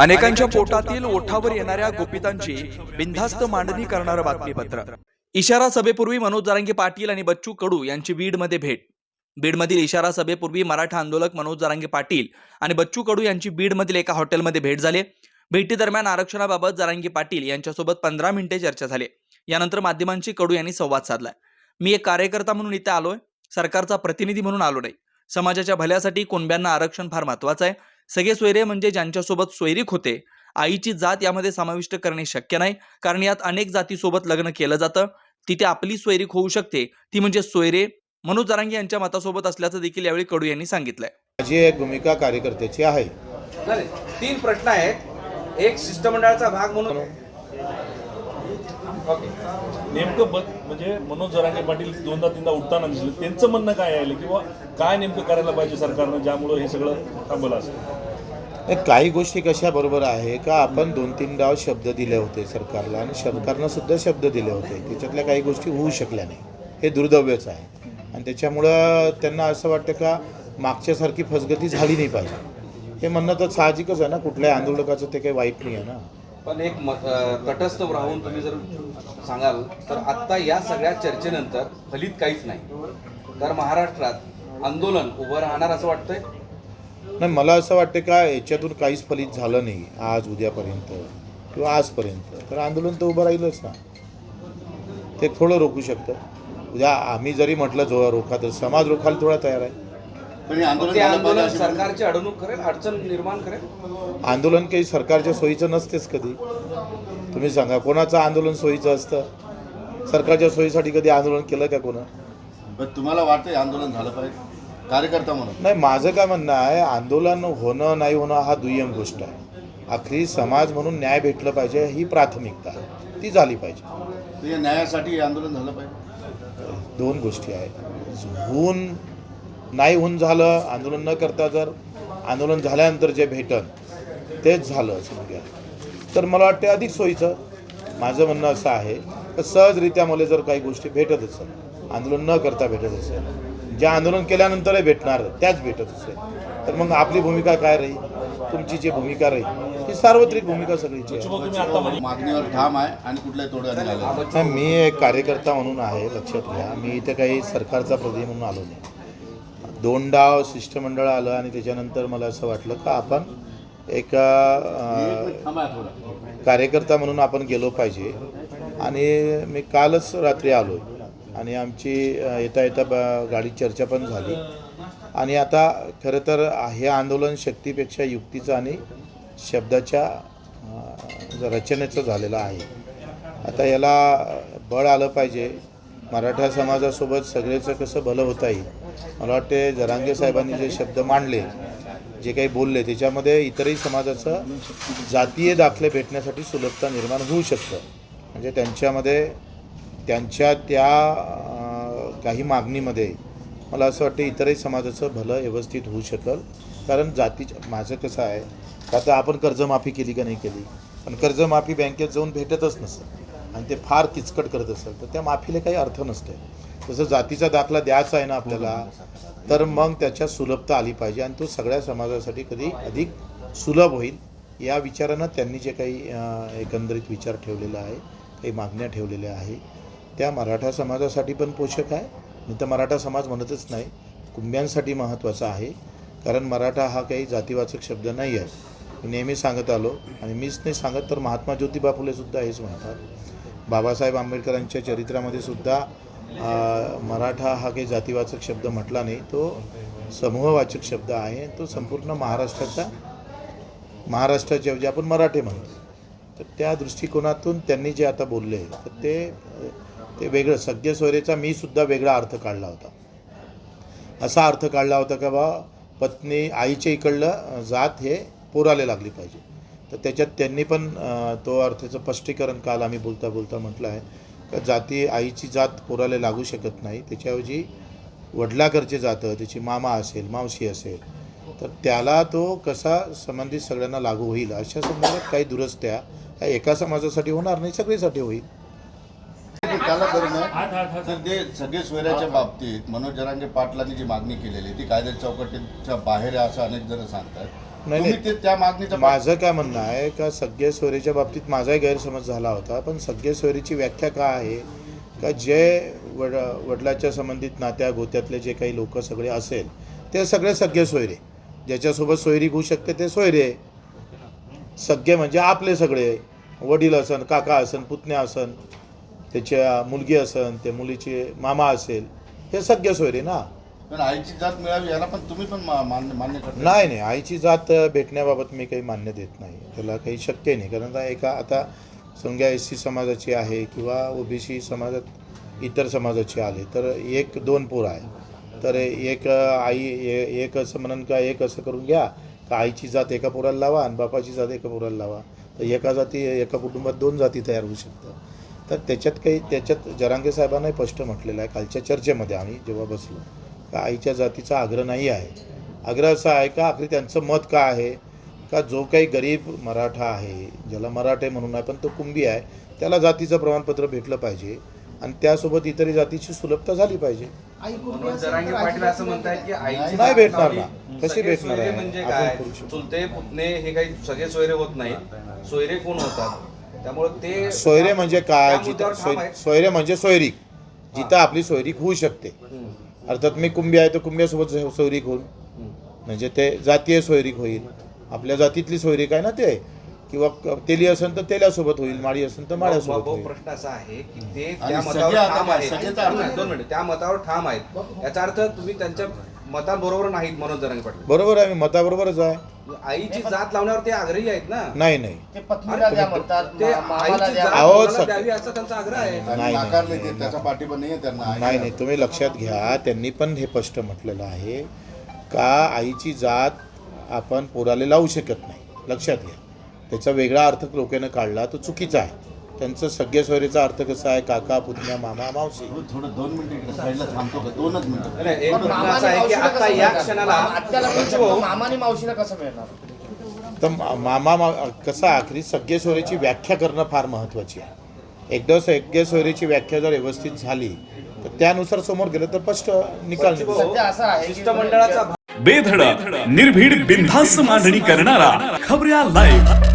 अनेकांच्या पोटातील ओठावर येणाऱ्या गोपितांची बिनधास्त मांडणी करणारं बातमीपत्र. इशारा सभेपूर्वी मनोज जरांगे पाटील आणि बच्चू कडू यांची बीडमध्ये भेट. बीडमधील इशारा सभेपूर्वी मराठा आंदोलक मनोज जरांगे पाटील आणि बच्चू कडू यांची बीडमधील एका हॉटेलमध्ये भेट झाली. भेटीदरम्यान आरक्षणाबाबत जरांगे पाटील यांच्यासोबत पंधरा मिनिटे चर्चा झाली. यानंतर माध्यमांशी कडू यांनी संवाद साधलाय मी एक कार्यकर्ता म्हणून इथे आलोय. सरकारचा प्रतिनिधी म्हणून आलो नाही. समाजाच्या भल्यासाठी कुणब्यांना आरक्षण फार महत्वाचं आहे. सगळे सोयरे म्हणजे ज्यांच्यासोबत सोयरीक होते आईची जात यामध्ये समाविष्ट करणे शक्य नाही कारण यात अनेक जातीसोबत लग्न केलं जातं. तिथे आपली सोयरीक होऊ शकते. ती म्हणजे सोयरे. मनोज जरांगे यांच्या मतासोबत असल्याचं देखील यावेळी कडू यांनी सांगितलंय. माझी एक भूमिका कार्यकर्त्याची आहे. तीन प्रश्न आहेत. एक शिष्टमंडळाचा भाग म्हणून. ओके. नेमकं बद म्हणजे मनोज जरांगे पाटील दोनदा तीनदा उठताना दिसले. त्यांचं म्हणणं काय आहे किंवा काय नेमकं करायला पाहिजे सरकारनं ज्यामुळं हे सगळं थांबलं असेल काही गोष्टी कशा बरोबर आहे का? आपण दोन तीन डाव शब्द दिले होते सरकारला आणि सरकारनं सुद्धा शब्द दिले होते. त्याच्यातल्या काही गोष्टी होऊ शकल्या नाही. हे दुर्दैवच आहे. आणि त्याच्यामुळं त्यांना असं वाटतं का मागच्यासारखी फसगती झाली नाही पाहिजे. हे म्हणणं तर साहजिकच आहे ना कुठल्याही आंदोलकाचं ते काही वाईट नाही आहे ना. पण एक तटस्थ राहून तुम्ही जर सांगाल तर आत्ता या सगळ्या चर्चेनंतर फलित काहीच नाही. तर महाराष्ट्रात आंदोलन उभं राहणार असं वाटतंय? नाही मला असं वाटतं का याच्यातून काहीच फलित झालं नाही आज उद्यापर्यंत किंवा आजपर्यंत. तर आंदोलन तर उभं राहीलच ना. ते थोडं रोखू शकतं. उद्या आम्ही जरी म्हटलं जो रोखा तर समाज रोखायला थोडा तयार आहे. ते आंदोलन सरकारची अडवणूक करेल अडचण निर्माण करेल? आंदोलन काही सरकारच्या सोयीचं नसतेच कधी. तुम्ही सांगा कोणाचं आंदोलन सोयीचं असतं? सरकारच्या सोयीसाठी कधी आंदोलन केलं का कोणा? पण तुम्हाला वाटतं आंदोलन झालं पाहिजे? कार्यकर्ता म्हणून. नाही माझं काय म्हणणं आहे आंदोलन होणं नाही होणं हा दुय्यम गोष्ट आहे. आखरी समाज म्हणून न्याय भेटलं पाहिजे ही प्राथमिकता आहे. ती झाली पाहिजे. न्यायासाठी हे आंदोलन झालं पाहिजे? दोन गोष्टी आहेत. होऊन नाही होऊन झालं आंदोलन न करता जर आंदोलन झाल्यानंतर जे भेटन तेच झालं समजा तर मला वाटते अधिक सोयीचं. माझं म्हणणं असं आहे तर सहजरित्या मला जर काही गोष्टी भेटत असेल आंदोलन न करता भेटत असेल ज्या आंदोलन केल्यानंतरही भेटणार त्याच भेटत असेल तर मग आपली भूमिका काय राहील? तुमची जी भूमिका राहील ही सार्वत्रिक भूमिका सगळीची आहे. तुम्ही आता म्हणजे मागणीवर ठाम आहे आणि मी एक कार्यकर्ता म्हणून आहे लक्षात घ्या. मी इथे काही सरकारचा प्रतिनिधी म्हणून आलो नाही. दोन डाव शिष्टमंडळ आलं आणि त्याच्यानंतर मला असं वाटलं का आपण एका कार्यकर्ता म्हणून आपण गेलो पाहिजे. आणि मी कालच रात्री आलो आणि आमची येता येता ब- गाडी चर्चा पण झाली. आणि आता खरं तर हे आंदोलन शक्तीपेक्षा युक्तीचं आणि शब्दाच्या रचनेचं झालेलं आहे. आता याला बळ आलं पाहिजे. मराठा समाजासोबत सगळेचं कसं भलं होता येईल? मला वाटते जरांगे साहेबांनी जे शब्द मांडले जे काही बोलले त्याच्यामध्ये इतरही समाजाचं जातीय दाखले भेटण्यासाठी सुलभता निर्माण होऊ शकतं. म्हणजे त्यांच्यामध्ये त्यांच्या त्या काही मागणीमध्ये मला असं वाटतं इतरही समाजाचं भलं व्यवस्थित होऊ शकेल. कारण जातीच्या माझं कसं आहे का आता आपण कर्जमाफी केली का नाही केली? पण कर्जमाफी बँकेत जाऊन भेटतच नसतं. आणि ते फार किचकट करत असेल तर त्या माफीला काही अर्थ नसते तसं जातीचा दाखला द्यायचा आहे ना आपल्याला तर मग त्याच्यात सुलभता आली पाहिजे आणि तो सगळ्या समाजासाठी कधी अधिक सुलभ होईल या विचारानं त्यांनी जे काही एकंदरीत विचार ठेवलेला आहे काही मागण्या ठेवलेल्या आहे त्या मराठा समाजासाठी पण पोषक आहे. मी तर मराठा समाज म्हणतच नाही कुंब्यांसाठी महत्त्वाचा आहे कारण मराठा हा काही जातीवाचक शब्द नाही आहे. मी नेहमी सांगत आलो आणि मीच नाही सांगत तर महात्मा ज्योतिबा फुले सुद्धा हेच म्हणतात. बाबासाहेब आंबेडकरांच्या चरित्रामध्ये सुद्धा मराठा हा काही जातीवाचक शब्द म्हटला नाही तो समूहवाचक शब्द आहे. तो संपूर्ण महाराष्ट्राचा महाराष्ट्राचे जे आपण मराठे म्हणतो तर त्या दृष्टिकोनातून त्यांनी जे आता बोलले तर ते ते वेगळं. सगळे सोयरेचा मी सुद्धा वेगळा अर्थ काढला होता. असा अर्थ काढला होता का बा पत्नी आईच्या इकडलं जात हे पोराले लागली पाहिजे. तर त्याच्यात त्यांनी पण तो अर्थाचं स्पष्टीकरण काल आम्ही बोलता बोलता म्हटलं आहे. का जाती आईची जात पोराला लागू शकत नाही. त्याच्याऐवजी वडिलाकडचे जातं त्याची मामा असेल मावशी असेल तर त्याला तो कसा संबंधित सगळ्यांना लागू होईल? अशा संदर्भात काही दुरुस्त्या ह्या एका समाजासाठी होणार नाही सगळीसाठी होईल. ते त्याला करणं तर ते सगळे सोयऱ्याच्या बाबतीत मनोज जरांगे पाटलांनी जी मागणी केलेली ती कायद्याच्या चौकटीच्या बाहेर आहे असं अनेक जण सांगतात. नाही, तुम्ही नाही. ते त्या मागणीचा माझं काय म्हणणं आहे का सगळे सोयरीच्या बाबतीत माझाही गैरसमज झाला होता पण सगळे सोयरीची व्याख्या काय आहे? का जे वड वडिलाच्या संबंधित नात्या गोत्यातले जे काही लोक सगळे असेल ते सगळे सगळे सोयरे. ज्याच्यासोबत सोयरी होऊ शकते ते सोयरे. सगळे म्हणजे आपले सगळे. वडील असन काका असन पुतण्या असन त्याच्या मुलगी असन त्या मुलीचे मामा असेल हे सगळे सोयरे ना? पण आईची जात मिळावी याला पण तुम्ही पण मा- मान्य मान्य करता. नाही नाही. आईची जात भेटण्याबाबत मी काही मान्य देत नाही. त्याला काही शक्य नाही. कारण आता एका आता समजा एस सी समाजाची आहे किंवा ओबीसी समाजात इतर समाजाची आले तर एक दोन पोर आहे. तर एक आई ए- एक असं म्हणून का एक असं करून घ्या. का आईची जात एका पोराला लावा आणि बापाची जात एका पोराला लावा. तर एका जाती एका कुटुंबात दोन जाती तयार होऊ शकतात. तर त्याच्यात काही त्याच्यात जरांगे साहेबांना स्पष्ट म्हटलेलं आहे. कालच्या चर्चेमध्ये आम्ही जेव्हा बसलो का आईच्या जातीचा आग्रह नाही आहे. आग्रह असा आहे का आखरी त्यांचं मत काय आहे? का जो काही गरीब मराठा आहे ज्याला मराठे म्हणून आहे पण तो कुंभी आहे त्याला जातीचं प्रमाणपत्र भेटलं पाहिजे आणि त्यासोबत इतरही जातीची सुलभता झाली पाहिजे? नाही भेटणार. ना. कशी भेटणार सोयरे आहे? म्हणजे. चुलते पुतणे हे काही सगळे सोयरे होत नाहीत. सोयरे कोण होतात? त्यामुळे ते सोयरे म्हणजे काय? जिथं. सोयरे म्हणजे सोयरीक. जिथं आपली सोयरीक होऊ शकते. अर्थात मी कुंभी आहे तर कुंभ्यासोबत सोयरीक होईल म्हणजे ते जातीय सोयरीक होईल. आपल्या जातीतली सोयरीक आहे ना ते? किंवा तेली असेल तर तेल्यासोबत होईल माळी असेल तर माळ्यासोबत होईल. प्रश्न असा आहे की ते त्या मतावर ठाम? आहेत. त्या मतावर ठाम आहेत. याचा अर्थ तुम्ही त्यांच्या मताबरोबर नाहीत मनोज जरांगे पाटील. बरोबर आहे मी मताबरोबरच आहे. आईची जात लावण्यावर ते आग्रही आहेत ना? नाही नाही. ते पत्नीला द्या म्हणतात ते मा- मामाला आईची द्या जात सग- द्यावी असा त्यांचा आग्रह आहे. नाही, नाकारले नाही, ते त्याचा पाठिंबा नाही आहे त्यांना. नाही नाही तुम्ही लक्षात घ्या त्यांनी पण हे स्पष्ट म्हटलेलं आहे का आईची जात आपण पोराला लावू शकत नाही. लक्षात घ्या. त्याचा वेगळा अर्थ लोकांना काढला तो चुकीचा आहे. त्यांचं सगळ्या सोयरीचा अर्थ कसा आहे? काका पुतण्या मामा मावशी. थोडं- दोन मिनिटं साईडला थांबतो का? दोनच मिनिटं. मामाने मावशीला कसं मिळणार? तर मामा मा कसं आखरी सगळे सोयरीची व्याख्या करणं फार महत्त्वाची आहे. एकदा सगळे सोयरीची व्याख्या जर व्यवस्थित झाली तर त्यानुसार समोर गेलं तर स्पष्ट निकाल निघतो. सध्या असं आहे की शिष्टमंडळाचा बेधडक निर्भीड बिनधास्त मांडणी करणारा खबऱ्या लाईव्ह